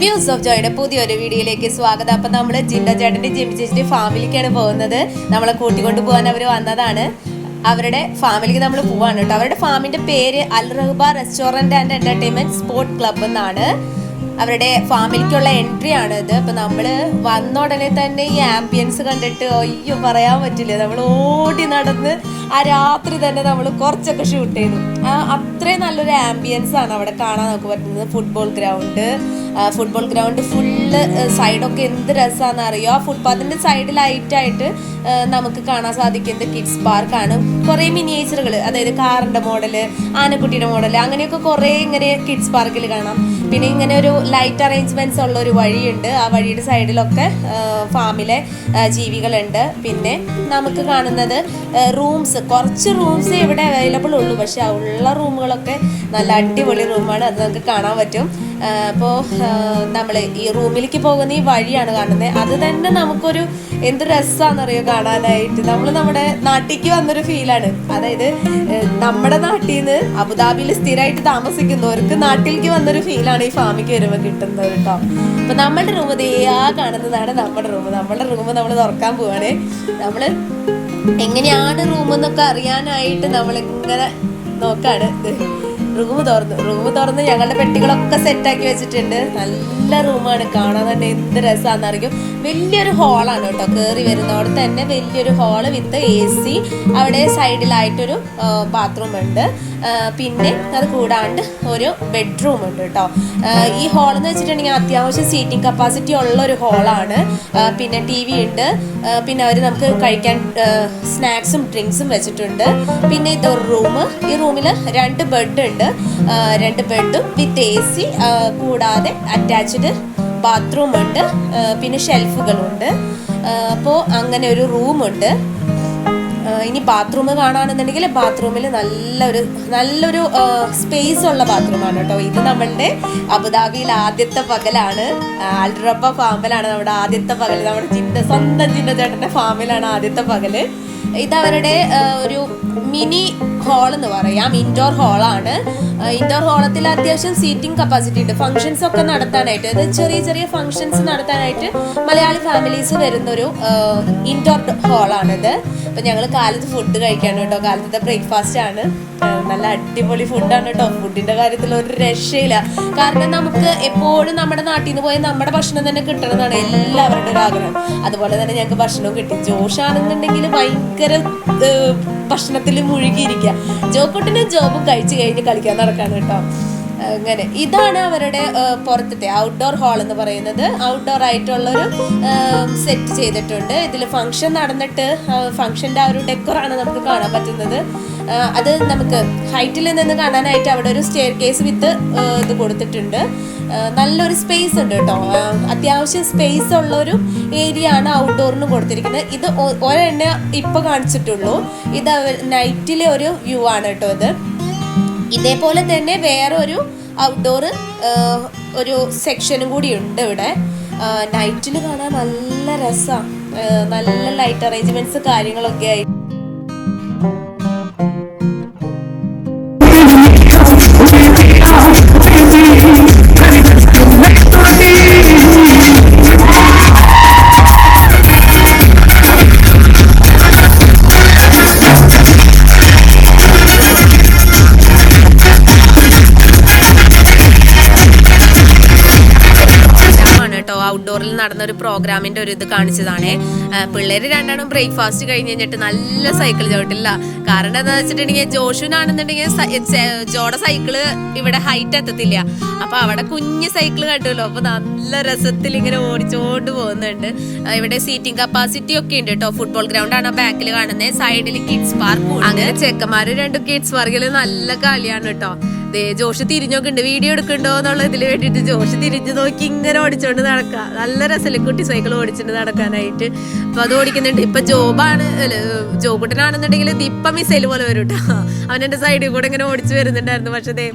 Views of ജോയുടെ പുതിയൊരു വീഡിയോയിലേക്ക് സ്വാഗതം. അപ്പൊ നമ്മൾ ജിൻഡ ചേട്ടന്റെ ജിമ്മി ചേച്ചിന്റെ ഫാമിലിക്കാണ് പോകുന്നത്. നമ്മളെ കൂട്ടിക്കൊണ്ട് പോകാൻ അവർ വന്നതാണ്. അവരുടെ ഫാമിലിക്ക് നമ്മൾ പോവാണ് കേട്ടോ. അവരുടെ ഫാമിന്റെ പേര് Al Rahba restaurant and entertainment sports club എന്നാണ്. അവരുടെ ഫാമിലിക്കുള്ള എൻട്രി ആണ് ഇത്. അപ്പൊ നമ്മൾ വന്ന ഉടനെ തന്നെ ഈ ആംബിയൻസ് കണ്ടിട്ട് അയ്യോ പറയാൻ പറ്റില്ല. നമ്മൾ ഓടി നടന്ന് ആ രാത്രി തന്നെ നമ്മൾ കുറച്ചൊക്കെ ഷൂട്ട് ചെയ്തു. അത്രയും നല്ലൊരു ആംബിയൻസ് ആണ് അവിടെ കാണാൻ നമുക്ക് പറ്റുന്നത്. Football ground football ground full സൈഡൊക്കെ എന്ത് രസമാണെന്ന് അറിയോ? ആ ഫുട്പാത്തിന്റെ സൈഡിലായിട്ടായിട്ട് നമുക്ക് കാണാൻ സാധിക്കുന്നത് കിഡ്സ് പാർക്കാണ് കുറേ മിനിയേച്ചറുകൾ അതായത് കാറിന്റെ മോഡൽ ആനക്കുട്ടിയുടെ മോഡൽ അങ്ങനെയൊക്കെ കുറേ ഇങ്ങനെ കിഡ്സ് പാർക്കിൽ കാണാം. പിന്നെ ഇങ്ങനെ ഒരു ലൈറ്റ് അറേഞ്ച്മെന്റ്സ് ഉള്ള ഒരു വഴിയുണ്ട്. ആ വഴിയുടെ സൈഡിലൊക്കെ ഫാമിലെ ജീവികളുണ്ട്. പിന്നെ നമുക്ക് കാണുന്നത് റൂംസ് കുറച്ച് റൂംസ് ഇവിടെ അവൈലബിൾ ഉള്ളൂ. പക്ഷേ ആ ഉള്ള റൂമുകളൊക്കെ നല്ല അടിപൊളി റൂമാണ്. അത് നമുക്ക് കാണാൻ പറ്റും. അപ്പോൾ നമ്മൾ ഈ റൂമിലേക്ക് പോകുന്ന ഈ വഴിയാണ് കാണുന്നത്. അത് തന്നെ നമുക്കൊരു എന്ത് രസമാണെന്നറിയോ കാണാനായിട്ട്. നമ്മൾ നമ്മുടെ നാട്ടിലേക്ക് വന്നൊരു ഫീലാണ്. അതായത് നമ്മുടെ നാട്ടിൽ നിന്ന് അബുദാബിയിൽ സ്ഥിരമായിട്ട് താമസിക്കുന്നവർക്ക് നാട്ടിലേക്ക് വന്നൊരു ഫീലാണ് ഈ ഫാമിക്ക് വരുമ്പോൾ കിട്ടുന്നത് കേട്ടോ. അപ്പം നമ്മളുടെ റൂം ദയാ കാണുന്നതാണ് നമ്മുടെ റൂം നമ്മുടെ റൂം നമ്മൾ തുറക്കാൻ പോവാണ്. നമ്മൾ എങ്ങനെയാണ് റൂം എന്നൊക്കെ അറിയാനായിട്ട് നമ്മൾ ഇങ്ങനെ നോക്കാണ്. റൂം തുറന്നു റൂം തുറന്ന് ഞങ്ങളുടെ പെട്ടികളൊക്കെ സെറ്റാക്കി വെച്ചിട്ടുണ്ട്. നല്ല റൂമാണ് കാണാൻ തന്നെ എന്ത് രസമാണെന്ന് അറിയും വലിയൊരു ഹോളാണ് കേട്ടോ കയറി വരുന്നവിടെ തന്നെ വലിയൊരു ഹോൾ വിത്ത് എ സി അവിടെ സൈഡിലായിട്ടൊരു ബാത്റൂം ഉണ്ട്. പിന്നെ അത് കൂടാണ്ട് ഒരു ബെഡ്റൂം ഉണ്ട് കേട്ടോ. ഈ ഹോൾ എന്ന് വെച്ചിട്ടുണ്ടെങ്കിൽ അത്യാവശ്യം സീറ്റിംഗ് കപ്പാസിറ്റി ഉള്ള ഒരു ഹോളാണ് പിന്നെ ടി വി ഉണ്ട്. പിന്നെ അവർ നമുക്ക് കഴിക്കാൻ സ്നാക്സും ഡ്രിങ്ക്സും വെച്ചിട്ടുണ്ട്. പിന്നെ ഇതൊരു റൂം ഈ റൂമിൽ രണ്ട് ബെഡ് ഉണ്ട്. രണ്ട് ബെഡും വിത്ത് എ സി കൂടാതെ അറ്റാച്ച്ഡ് ബാത്റൂം ഉണ്ട് പിന്നെ ഷെൽഫുകളുണ്ട്. അപ്പോൾ അങ്ങനെ ഒരു റൂമുണ്ട്. ഇനി ബാത്റൂം കാണുകയാണെന്നുണ്ടെങ്കിൽ ബാത്റൂമിൽ നല്ലൊരു നല്ലൊരു സ്പേസ് ഉള്ള ബാത്റൂമാണ് കേട്ടോ. ഇത് നമ്മളുടെ അബുദാബിയിൽ ആദ്യത്തെ പകലാണ്. ആൽഡ്രപ്പ ഫാമിലാണ് നമ്മുടെ ആദ്യത്തെ പകൽ നമ്മുടെ ചിന്ത സ്വന്തം ചിന്ത ചേട്ടന്റെ ഫാമിലാണ് ആദ്യത്തെ പകൽ. ഇത് അവരുടെ ഒരു മിനി ഹോൾ എന്ന് പറയാം. ഇൻഡോർ ഹോളാണ് ഇൻഡോർ ഹോളത്തിൽ അത്യാവശ്യം സീറ്റിംഗ് കപ്പാസിറ്റി ഉണ്ട്. ഫംഗ്ഷൻസ് ഒക്കെ നടത്താനായിട്ട്. അത് ചെറിയ ചെറിയ ഫംഗ്ഷൻസ് നടത്താനായിട്ട് മലയാളി ഫാമിലീസ് വരുന്നൊരു ഇൻഡോർ ഹാളാണിത് അപ്പം ഞങ്ങൾ കാലത്ത് ഫുഡ് കഴിക്കാണ് കേട്ടോ. കാലത്തെ ബ്രേക്ക്ഫാസ്റ്റ് ആണ്. നല്ല അടിപൊളി ഫുഡാണ് കേട്ടോ. ഫുഡിന്റെ കാര്യത്തിൽ ഒരു രക്ഷയില്ല. കാരണം നമുക്ക് എപ്പോഴും നമ്മുടെ നാട്ടിൽ നിന്ന് പോയി നമ്മുടെ ഭക്ഷണം തന്നെ കിട്ടണമെന്നാണ് എല്ലാവരുടെ ഒരു ആഗ്രഹം. അതുപോലെ തന്നെ ഞങ്ങൾക്ക് ഭക്ഷണവും കിട്ടി. ജോഷാണെന്നുണ്ടെങ്കിൽ ഭയങ്കര ഭക്ഷണത്തിൽ മുഴുകിയിരിക്കുക ജോക്കുട്ടിന്റെ ജോബും കഴിച്ചു കഴിഞ്ഞ് കളിക്കാൻ നടക്കാണ് കേട്ടോ. അങ്ങനെ. ഇതാണ് അവരുടെ പുറത്തത്തെ ഔട്ട്ഡോർ ഹാൾ എന്ന് പറയുന്നത്. ഔട്ട്ഡോർ ആയിട്ടുള്ളൊരു സെറ്റ് ചെയ്തിട്ടുണ്ട്. ഇതിൽ ഫംഗ്ഷൻ നടന്നിട്ട് ഫംഗ്ഷന്റെ ആ ഒരു ഡെക്കറാണ് നമുക്ക് കാണാൻ പറ്റുന്നത്. അത് നമുക്ക് ഹൈറ്റിൽ നിന്ന് കാണാനായിട്ട് അവിടെ ഒരു സ്റ്റെയർ കേസ് വിത്ത് ഇത് കൊടുത്തിട്ടുണ്ട്. നല്ലൊരു സ്പേസ് ഉണ്ട് കേട്ടോ. അത്യാവശ്യം സ്പേസ് ഉള്ള ഒരു ഏരിയ ആണ് ഔട്ട്ഡോറിന് കൊടുത്തിരിക്കുന്നത്. ഇത് ഒരെണ്ണ ഇപ്പൊ കാണിച്ചിട്ടുള്ളൂ. ഇത് നൈറ്റിലെ ഒരു വ്യൂ ആണ് കേട്ടോ ഇത്. ഇതേപോലെ തന്നെ വേറൊരു ഔട്ട്ഡോർ ഒരു സെക്ഷനും കൂടി ഉണ്ട് ഇവിടെ നൈറ്റിൽ കാണാൻ നല്ല രസമാണ് നല്ല ലൈറ്റ് അറേഞ്ച്മെന്റ്സ് കാര്യങ്ങളൊക്കെ ആയിട്ട് കേട്ടോ നടന്ന ഒരു പ്രോഗ്രാമിന്റെ ഒരു ഇത് കാണിച്ചതാണ്. പിള്ളേര് രണ്ടാണും ബ്രേക്ക്ഫാസ്റ്റ് കഴിഞ്ഞ് കഴിഞ്ഞിട്ട് നല്ല സൈക്കിൾ ചവിട്ടില്ല. കാരണം എന്താ വെച്ചിട്ടുണ്ടെങ്കിൽ ജോഷുനാണെന്നുണ്ടെങ്കിൽ ജോടെ സൈക്കിൾ ഇവിടെ ഹൈറ്റ് എത്തത്തില്ല. അപ്പൊ അവിടെ കുഞ്ഞ് സൈക്കിൾ കണ്ടുമല്ലോ അപ്പൊ നല്ല രസത്തിൽ ഇങ്ങനെ ഓടിച്ചോണ്ട് പോകുന്നുണ്ട്. ഇവിടെ സീറ്റിംഗ് കപ്പാസിറ്റി ഒക്കെ ഉണ്ട് കേട്ടോ ഫുട്ബോൾ ഗ്രൗണ്ട് ആണ് ബാക്കിൽ കാണുന്നത് സൈഡിൽ കിഡ്സ് പാർക്ക് അങ്ങനെ ചെക്കന്മാര് രണ്ട് കിഡ്സ് പാർക്കിൽ നല്ല കളിയാണ് കേട്ടോ ദേ ജോഷ് തിരിഞ്ഞോക്കുണ്ട് വീഡിയോ എടുക്കണ്ടോ എന്നുള്ള ഇതിൽ വേണ്ടിയിട്ട് ജോഷ് തിരിഞ്ഞു നോക്കി ഇങ്ങനെ ഓടിച്ചോണ്ട് നടക്കുക നല്ല രസമല്ലേ കുട്ടി സൈക്കിൾ ഓടിച്ചിട്ട് നടക്കാനായിട്ട്. അപ്പൊ അത് ഓടിക്കുന്നുണ്ട്. ഇപ്പൊ ജോബാണ് ജോബുട്ടനാണെന്നുണ്ടെങ്കിൽ ഇപ്പൊ മിസൈൽ പോലെ വരും കേട്ടോ അവൻ എന്റെ സൈഡിൽ കൂടെ ഇങ്ങനെ ഓടിച്ചു വരുന്നുണ്ടായിരുന്നു. പക്ഷെ ദേ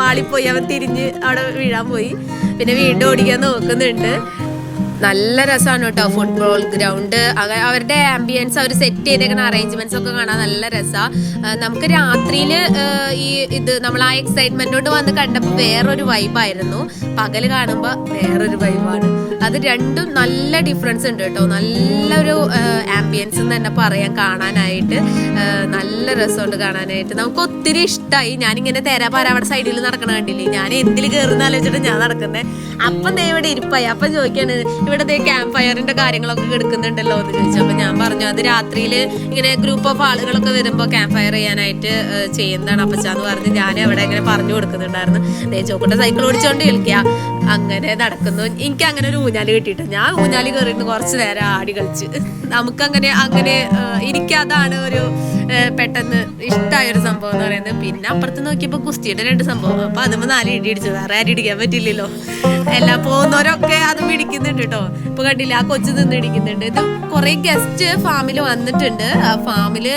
പാളിപ്പോയി. അവൻ തിരിഞ്ഞ് അവിടെ വീഴാൻ പോയി. പിന്നെ വീണ്ടും ഓടിക്കാൻ നോക്കുന്നുണ്ട്. നല്ല രസമാണ് കേട്ടോ ഫുട്ബോൾ ഗ്രൗണ്ട് അവരുടെ ആംബിയൻസ് അവർ സെറ്റ് ചെയ്തേക്കുന്ന അറേഞ്ച്മെന്റ്സ് ഒക്കെ കാണാൻ നല്ല രസമാണ് നമുക്ക് രാത്രിയിൽ ഈ ഇത് നമ്മൾ ആ എക്സൈറ്റ്മെന്റോട്ട് വന്ന് കണ്ടപ്പോൾ വേറൊരു വൈബായിരുന്നു പകൽ കാണുമ്പോൾ വേറൊരു വൈബാണ് അത് രണ്ടും നല്ല ഡിഫറൻസ് ഉണ്ട് കേട്ടോ. നല്ലൊരു ആംബിയൻസ് എന്ന് തന്നെ പറയാം കാണാനായിട്ട്. നല്ല രസമുണ്ട് കാണാനായിട്ട്. നമുക്ക് ഒത്തിരി ഇഷ്ടമായി ഞാനിങ്ങനെ തേരാപാര അവിടെ സൈഡിൽ നടക്കണ കണ്ടില്ലേ? ഞാൻ എന്തിൽ കയറുന്ന ആലോചിച്ചിട്ട് ഞാൻ നടക്കുന്നത് അപ്പം ദേ ഇവിടെ ഇരിപ്പായി. അപ്പം ചോദിക്കാണ് ഇവിടെ ദേ ക്യാമ്പ് ഫയറിന്റെ കാര്യങ്ങളൊക്കെ എടുക്കുന്നുണ്ടല്ലോ എന്ന് ചോദിച്ചു അപ്പൊ ഞാൻ പറഞ്ഞു അത് രാത്രിയിൽ ഇങ്ങനെ ഗ്രൂപ്പ് ഓഫ് ആളുകളൊക്കെ വരുമ്പോൾ ക്യാമ്പ് ഫയർ ചെയ്യാനായിട്ട് ചെയ്യുന്നതാണ് അപ്പച്ചാന്ന് പറഞ്ഞ് ഞാൻ അവിടെ ഇങ്ങനെ പറഞ്ഞു കൊടുക്കുന്നുണ്ടായിരുന്നു. ദേ സൈക്കിൾ ഓടിച്ചോണ്ട് കളിക്കുക അങ്ങനെ നടക്കുന്നു. എനിക്ക് അങ്ങനെ ഒരു ഊഞ്ഞാൽ കിട്ടിയിട്ട് ഞാൻ ഊഞ്ഞാൽ കയറിയിട്ട് കുറച്ച് നേരം ആടി കളിച്ച്. നമുക്കങ്ങനെ അങ്ങനെ ആ, എനിക്കതാണ് ഒരു പെട്ടെന്ന് ഇഷ്ടമായ ഒരു സംഭവം എന്ന് പറയുന്നത്. പിന്നെ അപ്പുറത്ത് നോക്കിയപ്പോൾ കുസ്തിയുടെ രണ്ട് സംഭവം. അപ്പൊ അതുമ്പോ നാല് ഇടി അടിച്ചു വേറെ ആരും ഇടിക്കാൻ പറ്റില്ലല്ലോ. എല്ലാം പോകുന്നവരൊക്കെ അത് പിടിക്കുന്നുണ്ട് കേട്ടോ. ഇപ്പൊ കണ്ടില്ല ആ കൊച്ചു നിന്ന് ഇടിക്കുന്നുണ്ട്. ഇത് കുറെ ഗസ്റ്റ് ഫാമിൽ വന്നിട്ടുണ്ട്. ആ ഫാമിൽ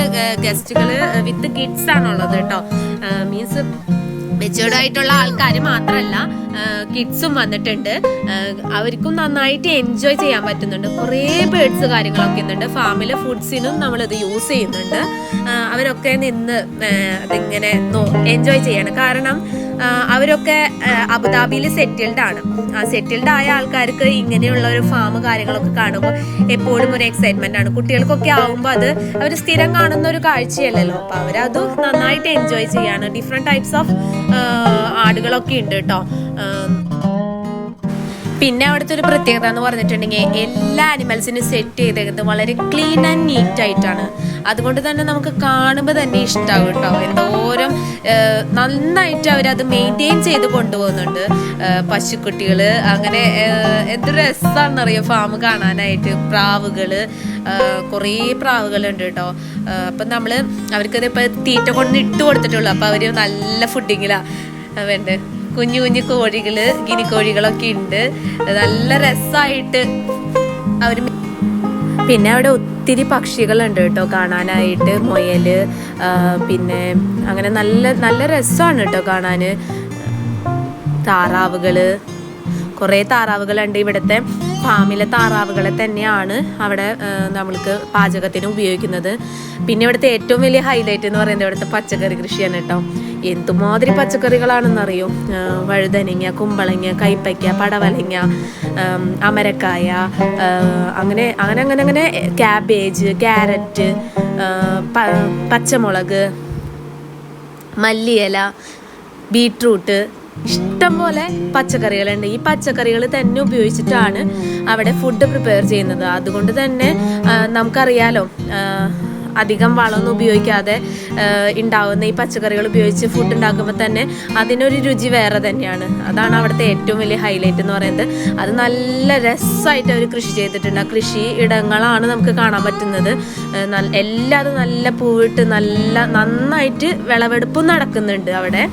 ഗസ്റ്റുകൾ വിത്ത് കിഡ്സ് ആണുള്ളത് കേട്ടോ. മീൻസ് മെച്ചുവേർഡ് ആയിട്ടുള്ള ആൾക്കാർ മാത്രമല്ല കിഡ്സും വന്നിട്ടുണ്ട്. അവർക്കും നന്നായിട്ട് എൻജോയ് ചെയ്യാൻ പറ്റുന്നുണ്ട്. കുറേ ബേഡ്സ് കാര്യങ്ങളൊക്കെ ഇന്നുണ്ട്. ഫാമിലെ ഫുഡ്സിനും നമ്മളിത് യൂസ് ചെയ്യുന്നുണ്ട്. അവരൊക്കെ നിന്ന് അതിങ്ങനെ എൻജോയ് ചെയ്യാണ്. കാരണം അവരൊക്കെ അബുദാബിയിൽ സെറ്റിൽഡ് ആണ്. ആ സെറ്റിൽഡ് ആയ ആൾക്കാർക്ക് ഇങ്ങനെയുള്ള ഒരു ഫാം കാര്യങ്ങളൊക്കെ കാണുമ്പോൾ എപ്പോഴും ഒരു എക്സൈറ്റ്മെന്റ് ആണ്. കുട്ടികൾക്കൊക്കെ ആവുമ്പോൾ അത് അവർ സ്ഥിരം കാണുന്ന ഒരു കാഴ്ചയല്ലല്ലോ. അപ്പൊ അവരത് നന്നായിട്ട് എൻജോയ് ചെയ്യാണ്. ഡിഫറെന്റ് ടൈപ്സ് ഓഫ് ആടുകളൊക്കെ ഉണ്ട് കേട്ടോ പിന്നെ അവിടുത്തെ ഒരു പ്രത്യേകത എന്ന് പറഞ്ഞിട്ടുണ്ടെങ്കിൽ എല്ലാ അനിമൽസിനും സെറ്റ് ചെയ്തേക്കുന്നത് വളരെ ക്ലീൻ ആൻഡ് നീറ്റ് ആയിട്ടാണ്. അതുകൊണ്ട് തന്നെ നമുക്ക് കാണുമ്പോൾ തന്നെ ഇഷ്ടമാകും കേട്ടോ എന്തോരം നന്നായിട്ട് അവരത് മെയിന്റെയിൻ ചെയ്ത് കൊണ്ടുപോകുന്നുണ്ട്. പശുക്കുട്ടികൾ അങ്ങനെ എന്ത് രസമാണെന്നറിയോ ഫാം കാണാനായിട്ട്. പ്രാവുകൾ കുറേ പ്രാവുകളുണ്ട് കേട്ടോ അപ്പം നമ്മൾ അവർക്കത് ഇപ്പം തീറ്റ കൊണ്ട് ഇട്ട് കൊടുത്തിട്ടുള്ളൂ. അപ്പം അവർ നല്ല ഫുഡിങ്ങിലാണ് വേണ്ടത് കുഞ്ഞു കുഞ്ഞു കോഴികൾ ഗിനിക്കോഴികളൊക്കെ ഉണ്ട്. നല്ല രസമായിട്ട് അവർ പിന്നെ അവിടെ ഒത്തിരി പക്ഷികളുണ്ട് കേട്ടോ കാണാനായിട്ട് മുയൽ ആ, പിന്നെ അങ്ങനെ നല്ല നല്ല രസമാണ് കേട്ടോ കാണാന്. താറാവുകൾ കുറേ താറാവുകളുണ്ട് ഇവിടുത്തെ. ഫാമിലെ താറാവുകളെ തന്നെയാണ് അവിടെ നമ്മൾക്ക് പാചകത്തിന് ഉപയോഗിക്കുന്നത്. പിന്നെ ഇവിടുത്തെ ഏറ്റവും വലിയ ഹൈലൈറ്റ് എന്ന് പറയുന്നത് ഇവിടുത്തെ പച്ചക്കറി കൃഷിയാണ് കേട്ടോ. എന്തുമാതിരി പച്ചക്കറികളാണെന്നറിയോ? വഴുതനങ്ങ കുമ്പളങ്ങ കൈപ്പയ്ക്ക പടവലങ്ങ അമരക്കായ അങ്ങനെ അങ്ങനെ അങ്ങനെ അങ്ങനെ ക്യാബേജ് ക്യാരറ്റ് പച്ചമുളക് മല്ലിയില ബീട്രൂട്ട് ഇഷ്ടം പോലെ പച്ചക്കറികളുണ്ട്. ഈ പച്ചക്കറികൾ തന്നെ ഉപയോഗിച്ചിട്ടാണ് അവിടെ ഫുഡ് പ്രിപ്പയർ ചെയ്യുന്നത്. അതുകൊണ്ട് തന്നെ നമുക്കറിയാലോ അധികം വളമൊന്നും ഉപയോഗിക്കാതെ ഉണ്ടാവുന്ന ഈ പച്ചക്കറികൾ ഉപയോഗിച്ച് ഫുഡ് ഉണ്ടാക്കുമ്പോൾ തന്നെ അതിനൊരു രുചി വേറെ തന്നെയാണ്. അതാണ് അവിടുത്തെ ഏറ്റവും വലിയ ഹൈലൈറ്റ് എന്ന് പറയുന്നത്. അത് നല്ല രസമായിട്ട് അവർ കൃഷി ചെയ്തിട്ടുണ്ട്. ആ കൃഷി ഇടങ്ങളാണ് നമുക്ക് കാണാൻ പറ്റുന്നത്. എല്ലാതും നല്ല പൂവിട്ട് നല്ല നന്നായിട്ട് വിളവെടുപ്പും നടക്കുന്നുണ്ട് അവിടെ.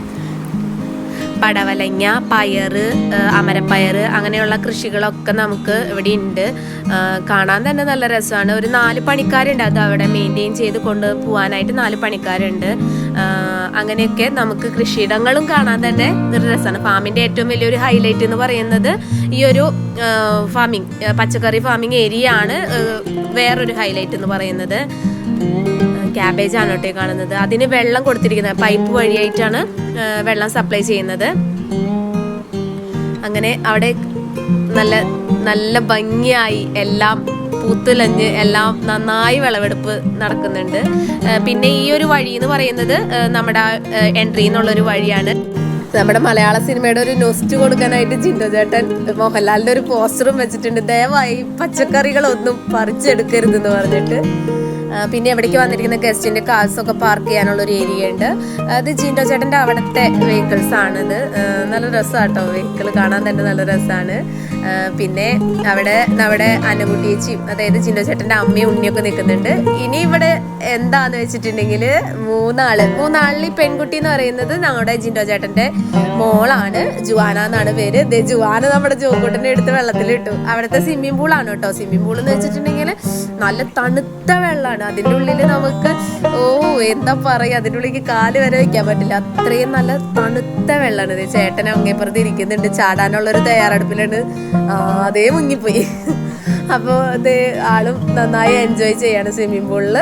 പടവലങ്ങ പയർ അമരപ്പയർ അങ്ങനെയുള്ള കൃഷികളൊക്കെ നമുക്ക് ഇവിടെ ഉണ്ട് കാണാൻ തന്നെ നല്ല രസമാണ്. ഒരു നാല് പണിക്കാരുണ്ട്. അത് അവിടെ മെയിന്റെയിൻ ചെയ്ത് കൊണ്ട് പോകാനായിട്ട് നാല് പണിക്കാരുണ്ട്. അങ്ങനെയൊക്കെ നമുക്ക് കൃഷിയിടങ്ങളും കാണാൻ തന്നെ ഒരു രസമാണ്. ഫാമിന്റെ ഏറ്റവും വലിയൊരു ഹൈലൈറ്റ് എന്ന് പറയുന്നത് ഈ ഒരു ഫാമിങ് പച്ചക്കറി ഫാമിങ് ഏരിയ ആണ് വേറൊരു ഹൈലൈറ്റ് എന്ന് പറയുന്നത്. ക്യാബേജ് ആണ് കേട്ടോ കാണുന്നത്. അതിന് വെള്ളം കൊടുത്തിരിക്കുന്നത്. പൈപ്പ് വഴിയായിട്ടാണ് വെള്ളം സപ്ലൈ ചെയ്യുന്നത്. അങ്ങനെ അവിടെ നല്ല നല്ല ഭംഗിയായി എല്ലാം പൂത്തുലഞ്ഞ് എല്ലാം നന്നായി വിളവെടുപ്പ് നടക്കുന്നുണ്ട്. പിന്നെ ഈ ഒരു വഴി എന്ന് പറയുന്നത് നമ്മുടെ എൻട്രി എന്നുള്ള ഒരു വഴിയാണ്. നമ്മുടെ മലയാള സിനിമയുടെ ഒരു നൊസ്റ്റ് കൊടുക്കാനായിട്ട് ജിൻഡോ ചേട്ടൻ മോഹൻലാലിന്റെ ഒരു പോസ്റ്ററും വെച്ചിട്ടുണ്ട്. ദയവായി പച്ചക്കറികളൊന്നും പറിച്ചെടുക്കരുതെന്ന് പറഞ്ഞിട്ട്. പിന്നെ എവിടേക്ക് വന്നിരിക്കുന്ന ഗസ്റ്റിന്റെ കാർസ് ഒക്കെ പാർക്ക് ചെയ്യാനുള്ള ഒരു ഏരിയ ഉണ്ട്. അത് ജിൻഡോ ചേട്ടന്റെ അവിടുത്തെ വെഹിക്കിൾസ് ആണിത്. നല്ല രസമാട്ടോ വെഹിക്കിൾ കാണാൻ തന്നെ നല്ല രസമാണ് പിന്നെ അവിടെ നമ്മുടെ അനകുട്ടിയേച്ചിയും അതായത് ജിൻഡോ ചേട്ടന്റെ അമ്മയും ഉണ്ണിയൊക്കെ നിൽക്കുന്നുണ്ട്. ഇനി ഇവിടെ എന്താന്ന് വെച്ചിട്ടുണ്ടെങ്കിൽ മൂന്നാൾ. മൂന്നാളിൽ പെൺകുട്ടി എന്ന് പറയുന്നത് നമ്മുടെ ജിൻഡോ ചേട്ടന്റെ മോളാണ്. ജുവാന എന്നാണ് പേര്. ദേ ജുവാന നമ്മുടെ ജോക്കൂട്ടനെ എടുത്ത് വെള്ളത്തിലിട്ടു. അവിടുത്തെ സ്വിമ്മിംഗ് പൂളാണ് കേട്ടോ. സ്വിമ്മിംഗ് പൂൾ എന്ന് വെച്ചിട്ടുണ്ടെങ്കിൽ നല്ല തണുത്ത വെള്ളമാണ് അതിന്റെ ഉള്ളിൽ നമുക്ക് ഓ എന്താ പറയുക? അതിന്റെ ഉള്ളിൽ കാൽ വരെ വെക്കാൻ പറ്റില്ല. അത്രയും നല്ല തണുത്ത വെള്ളമാണ് ചേട്ടൻ അങ്ങേപ്പുറത്ത് ഇരിക്കുന്നുണ്ട്. ചാടാനുള്ളൊരു തയ്യാറെടുപ്പിലാണ് അതേ മുങ്ങിപ്പോയി. അപ്പോൾ ഇത് ആളും നന്നായി എൻജോയ് ചെയ്യാണ് സ്വിമ്മിംഗ് പൂളിൽ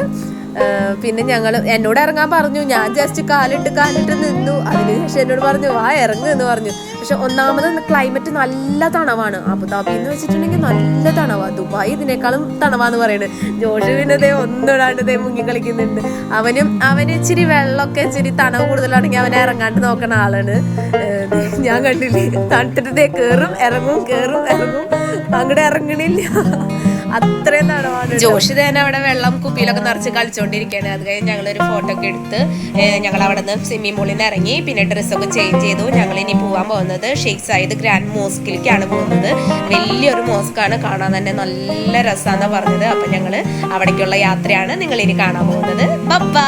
പിന്നെ ഞങ്ങൾ എന്നോട് ഇറങ്ങാൻ പറഞ്ഞു. ഞാൻ ജസ്റ്റ് കാലിട്ട് കാലിട്ട് നിന്നു. അതിനുശേഷം എന്നോട് പറഞ്ഞു വാ ഇറങ്ങ് എന്ന് പറഞ്ഞു. പക്ഷെ ഒന്നാമത് ക്ലൈമറ്റ് നല്ല തണവാണ്. അബുദാബി എന്ന് വെച്ചിട്ടുണ്ടെങ്കിൽ നല്ല തണവാണ് ദുബായ് ഇതിനേക്കാളും തണവാന്ന് പറയുന്നത് ജോഷു പിന്നെ ദേ ഒന്നിടാണ്ട് ദേ മുങ്ങി കളിക്കുന്നുണ്ട്. അവനും അവന് ഇച്ചിരി വെള്ളമൊക്കെ ഇച്ചിരി തണവ് കൂടുതലാണെങ്കിൽ അവനെ ഇറങ്ങാണ്ട് നോക്കണ ആളാണ്. ഞാൻ കണ്ടില്ലേ? തണുത്തിട്ടതേ കയറും ഇറങ്ങും കയറും ഇറങ്ങും. അങ്ങോട്ട് ഇറങ്ങണില്ല. നടവാണ് ജോഷി തന്നെ അവിടെ വെള്ളം കുപ്പിയിലൊക്കെ നിറച്ച് കളിച്ചുകൊണ്ടിരിക്കുകയാണ് അത് കഴിഞ്ഞ് ഞങ്ങളൊരു ഫോട്ടോ ഒക്കെ എടുത്ത് ഞങ്ങൾ അവിടെ നിന്ന് സ്വിമ്മിംഗ് പൂളിൽ നിന്ന് ഇറങ്ങി. പിന്നെ ഡ്രസ്സൊക്കെ ചേഞ്ച് ചെയ്തു. ഞങ്ങൾ ഇനി പോകാൻ പോകുന്നത് ഷെയ്ഖ് സായിദ് ഗ്രാൻഡ് മോസ്കിലേക്കാണ് പോകുന്നത്. വലിയൊരു മോസ്കാണ് കാണാൻ തന്നെ നല്ല രസമാണെന്നാണ് പറഞ്ഞത്. അപ്പം ഞങ്ങൾ അവിടേക്കുള്ള യാത്രയാണ് നിങ്ങൾ ഇനി കാണാൻ പോകുന്നത്. ബബ്ബാ